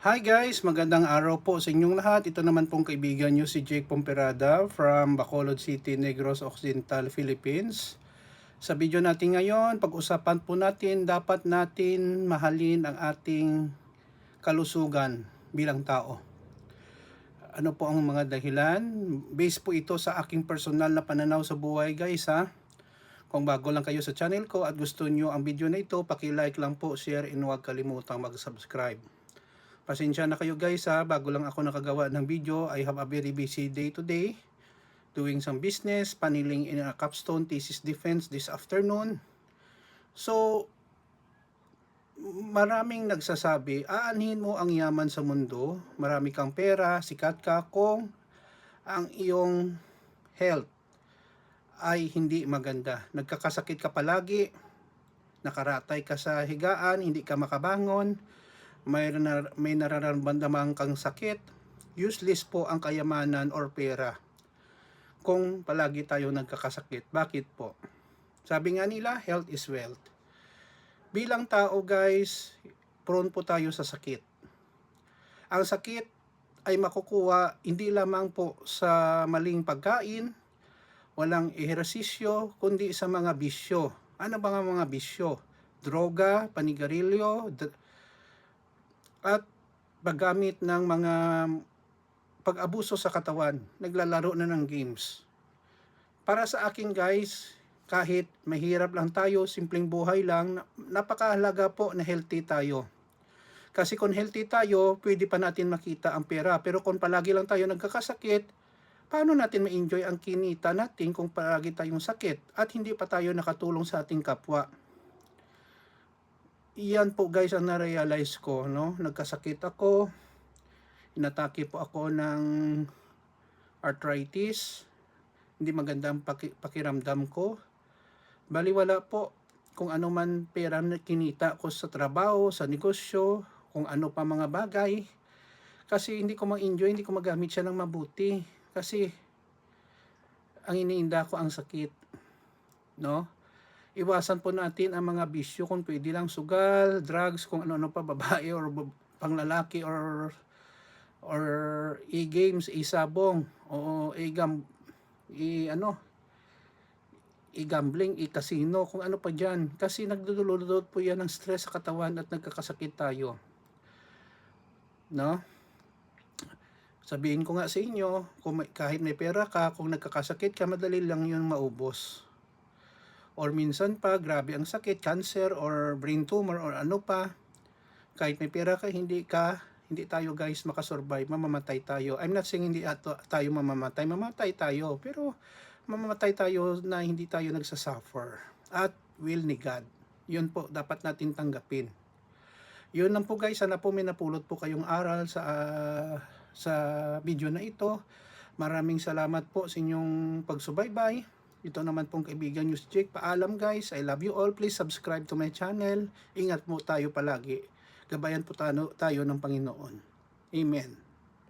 Hi guys, magandang araw po sa inyong lahat. Ito naman pong kaibigan nyo si Jake Pomperada from Bacolod City, Negros Occidental, Philippines. Sa video natin ngayon, pag-usapan po natin, dapat natin mahalin ang ating kalusugan bilang tao. Ano po ang mga dahilan? Based po ito sa aking personal na pananaw sa buhay guys ha. Kung bago lang kayo sa channel ko at gusto nyo ang video na ito, paki-like lang po, share, and huwag kalimutang mag-subscribe. Pasensya na kayo guys ha, bago lang ako nakagawa ng video, I have a very busy day today. Doing some business, paniling in a capstone thesis defense this afternoon. So, maraming nagsasabi, aanhin mo ang yaman sa mundo, marami kang pera, sikat ka kung ang iyong health ay hindi maganda. Nagkakasakit ka palagi, nakaratay ka sa higaan, hindi ka makabangon, may, nar- may nararamdaman kang sakit, useless po ang kayamanan or pera kung palagi tayo nagkakasakit. Bakit po? Sabi nga nila, health is wealth. Bilang tao guys, prone po tayo sa sakit. Ang sakit ay makukuha hindi lamang po sa maling pagkain, walang ehersisyo, kundi sa mga bisyo. Ano ba nga mga bisyo? Droga, panigarilyo, d- at paggamit ng mga pag-abuso sa katawan, naglalaro na ng games. Para sa akin guys, kahit mahirap lang tayo, simpleng buhay lang, na- napakahalaga po na healthy tayo. Kasi kung healthy tayo, pwede pa natin makita ang pera. Pero kung palagi lang tayo nagkakasakit, paano natin ma-enjoy ang kinita natin kung palagi tayong sakit at hindi pa tayo nakatulong sa ating kapwa? Iyan po guys ang na-realize ko, no? Nagkasakit ako, inatake po ako ng arthritis, hindi maganda ang paki- pakiramdam ko. Baliwala po kung ano man pera na kinita ko sa trabaho, sa negosyo, kung ano pa mga bagay. Kasi hindi ko ma-enjoy, hindi ko magamit siya ng mabuti. Kasi ang iniinda ko ang sakit. No? Iwasan po natin ang mga bisyo kung pwede lang sugal, drugs, kung ano-ano pa, babae or panglalaki or or e-games, e-sabong, o e-gam, e ano, i-gambling, i-casino, kung ano pa dyan. Kasi nagdudulot po yan ng stress sa katawan at nagkakasakit tayo. No? Sabihin ko nga sa inyo, kung may, kahit may pera ka, kung nagkakasakit ka, madali lang yun maubos. Or minsan pa, grabe ang sakit, cancer or brain tumor or ano pa. Kahit may pera ka, hindi ka, hindi tayo guys makasurvive, mamamatay tayo. I'm not saying hindi ato, tayo mamamatay, mamamatay tayo. Pero mamamatay tayo na hindi tayo nagsasuffer. At will ni God. Yun po, dapat natin tanggapin. Yun lang po guys, sana po may napulot po kayong aral sa ah, sa video na ito. Maraming salamat po sa inyong pagsubaybay. Ito naman pong kaibigan si Jake. Paalam guys, I love you all. Please subscribe to my channel. Ingat mo tayo palagi. Gabayan po tayo ng Panginoon. Amen.